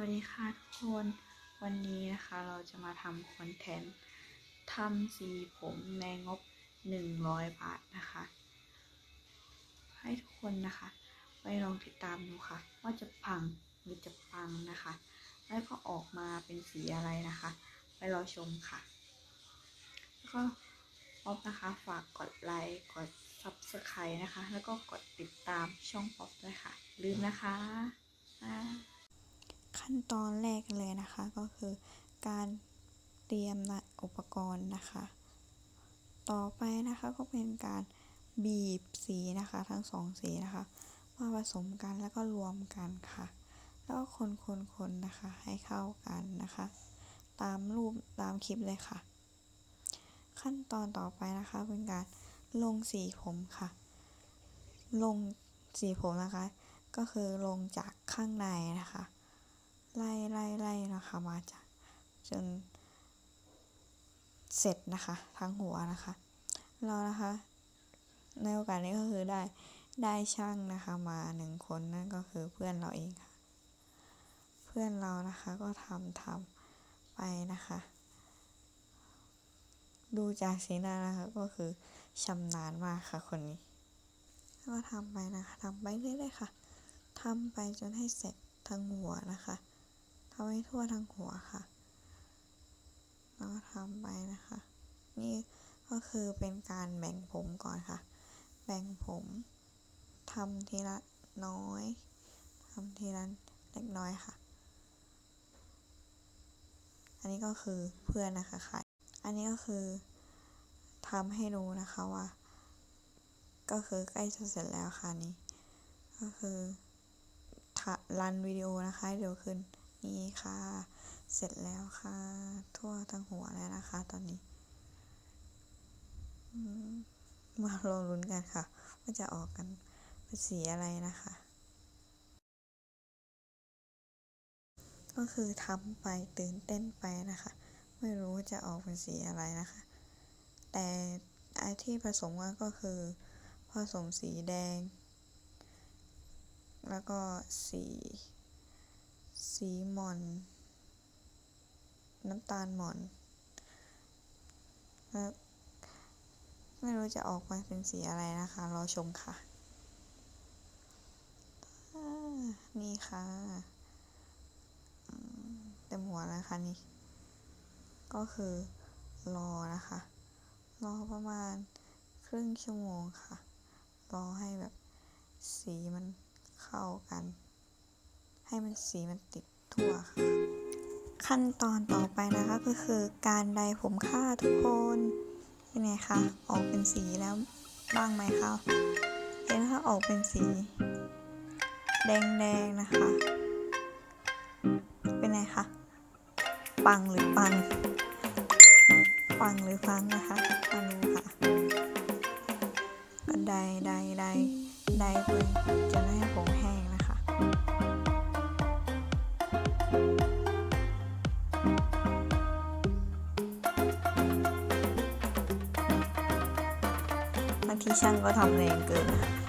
วัสดีค่ะทุกคนวันนี้นะคะเราจะมาทำคอนเทนต์ทำสีผมในงบ 100 บาทนะคะ ให้ทุกคนนะคะ ไปลองติดตามดูค่ะ ว่าจะพังหรือจะปังนะคะ แล้วก็ออกมาเป็นสีอะไรนะคะ ไปรอชมค่ะ แล้วก็ป๊อปนะคะฝากกดไลค์กด subscribe นะคะ แล้วก็กดติดตามช่องป๊อปด้วยค่ะ ลืมนะคะอ่า ขั้นตอนแรกเลยนะคะก็คือการเตรียมอุปกรณ์นะคะ ต่อไปนะคะก็เป็นการบีบสีนะคะทั้งสองสีนะคะ มาผสมกันแล้วก็รวมกันค่ะ แล้วก็คนคนคนนะคะให้เข้ากันนะคะ ตามรูปตามคลิปเลยค่ะ ขั้นตอนต่อไปนะคะเป็นการลงสีผมค่ะ ลงสีผมนะคะ ก็คือลงจากข้างในนะคะ ไล่ไล่ไล่นะคะมาจากจนเสร็จนะคะ ทั้งหัวนะคะ เรานะคะ ในโอกาสนี้ก็คือได้ได้ช่างนะคะมาหนึ่งคนนั่นก็คือเพื่อนเราเองค่ะ เพื่อนเรานะคะก็ทำทำไปนะคะ ดูจากสีหน้านะคะก็คือชำนาญมากค่ะคนนี้ก็ทำไปนะคะทำไปเรื่อยๆค่ะทำไปจนให้เสร็จทั้งหัวนะคะ ทำให้ทั่วทั้งหัวค่ะแล้วทำไปนะคะ นี่ก็คือเป็นการแบ่งผมก่อนค่ะ แบ่งผมทำทีละน้อยทำทีละเล็กน้อยค่ะ อันนี้ก็คือเพื่อนนะคะขายอันนี้ก็คือทำให้ดูนะคะว่า ก็คือใกล้จะเสร็จแล้วค่ะนี่ก็คือรันวิดีโอนะคะเดี๋ยวขึ้น นี่ค่ะ เสร็จแล้วค่ะ ทั่วทั้งหัวแล้วนะคะ ตอนนี้มมาลองลุ้นกันค่ะ ว่าจะออกกันเป็นสีอะไรนะคะ ก็คือทำไปตื่นเต้นไปนะคะ ไม่รู้ว่าจะออกเป็นสีอะไรนะคะ แต่ไอที่ผสมกันก็คือผสมสีแดง แล้วก็สี สีหม่อน น้ำตาลหม่อนแล้วไม่รู้จะออกมาเป็นสีอะไรนะคะ รอชมค่ะ นี่ค่ะเต็มหัวแล้วค่ะนี่ ก็คือรอนะคะ รอประมาณครึ่งชั่วโมงค่ะ รอให้แบบสีมันเข้ากัน ให้มันสีมันติดทั่วค่ะ ขั้นตอนต่อไปนะคะก็คือการไดผมค่าทุกคนเป็นไงคะออกเป็นสีแล้วบ้างไหมคะเห็นคะออกเป็นสี แดงๆนะคะ เป็นไงคะปังหรือปังปังหรือฟังนะคะมาดูค่ะก็ไดไดไดไดไปจนให้ผมแห้งางที่ช่างก็ทำแรงเกินนะคะ